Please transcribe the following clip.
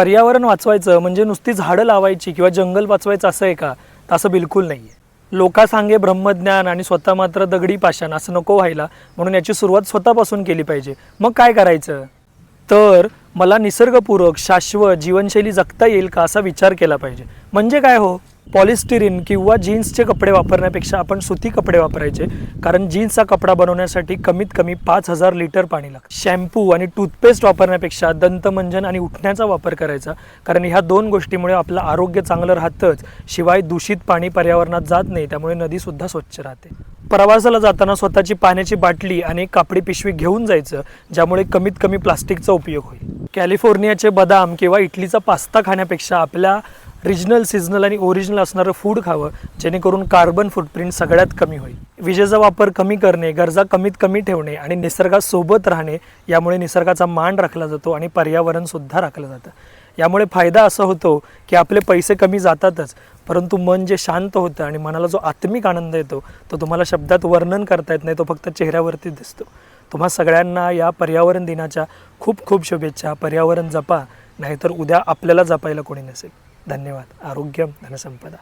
पर्यावरण वाचवायचं म्हणजे नुसती झाडं लावायची किंवा जंगल वाचवायचं असं आहे का? तर असं बिलकुल नाही आहे लोका सांगे ब्रह्मज्ञान आणि स्वतः मात्र दगडी पाषाण असं नको व्हायला म्हणून याची सुरुवात स्वतःपासून केली पाहिजे. मग काय करायचं? तर मला निसर्गपूरक शाश्वत जीवनशैली जगता येईल का असा विचार केला पाहिजे. म्हणजे काय हो? पॉलिस्टिरीन किंवा जीन्सचे कपडे वापरण्यापेक्षा आपण सुती कपडे वापरायचे कारण जीन्सचा कपडा बनवण्यासाठी कमीत कमी पाच हजार लिटर पाणी लागतं. शॅम्पू आणि टूथपेस्ट वापरण्यापेक्षा दंतमंजन आणि उठण्याचा वापर करायचा कारण ह्या दोन गोष्टीमुळे आपलं आरोग्य चांगलं राहतंच. शिवाय दूषित पाणी पर्यावरणात जात नाही त्यामुळे नदीसुद्धा स्वच्छ राहते. प्रवासाला जाताना स्वतःची पाण्याची बाटली आणि कापडी पिशवी घेऊन जायचं ज्यामुळे कमीत कमी प्लास्टिकचा उपयोग होईल. कॅलिफोर्नियाचे बदाम किंवा इटलीचा पास्ता खाण्यापेक्षा आपल्या रिजनल सिजनल आणि ओरिजिनल असणारं फूड खावं जेणेकरून कार्बन फुटप्रिंट सगळ्यात कमी होईल. विजेचा वापर कमी करणे गरजा कमीत कमी ठेवणे आणि निसर्गासोबत राहणे यामुळे निसर्गाचा मान राखला जातो आणि पर्यावरणसुद्धा राखलं जातं. यामुळे फायदा असा होतो की आपले पैसे कमी जातातच परंतु मन जे शांत होतं आणि मनाला जो आत्मिक आनंद येतो तो तुम्हाला शब्दात वर्णन करता येत नाही तो फक्त चेहऱ्यावरती दिसतो. तुम्हा सगळ्यांना या पर्यावरण दिनाच्या खूप खूप शुभेच्छा. पर्यावरण जपा नाहीतर उद्या आपल्याला जपायला कोणी नसेल. धन्यवाद. आरोग्यम धनसंपदा.